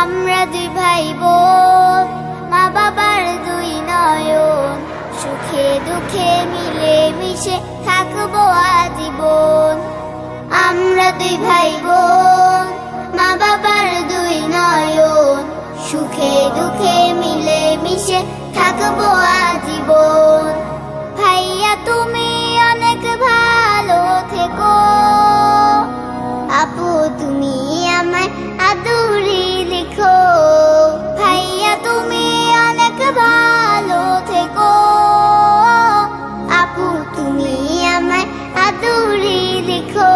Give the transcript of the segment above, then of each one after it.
আমরা দুই ভাই বোন মা বাবার দুই নয়ন। সুখে দুঃখে মিলে মিশে থাকব আজীবন। আমরা দুই ভাই বোন মা বাবার দুই নয়ন। সুখে দুঃখে মিলে মিশে থাকব তুমি আমায় আদরে দেখো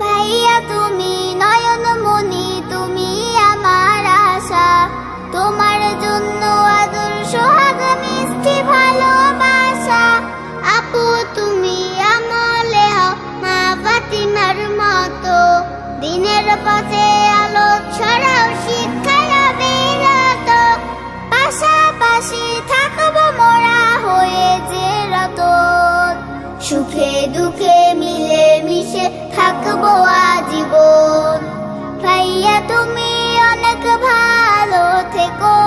ভাইয়া, তুমি নয়ন মনি তুমি আমার আশা। তোমার জন্য আদর সোহাগ মিষ্টি ভালোবাসা। আপু, তুমি আমলে হও মা বাতিমার মতো। দিনের পথে সুখে দুঃখে মিলে মিশে থাকব আজীবন। ভাইয়া, তুমি অনেক ভালো থেকো।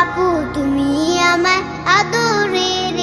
আপু, তুমি আমার আদরের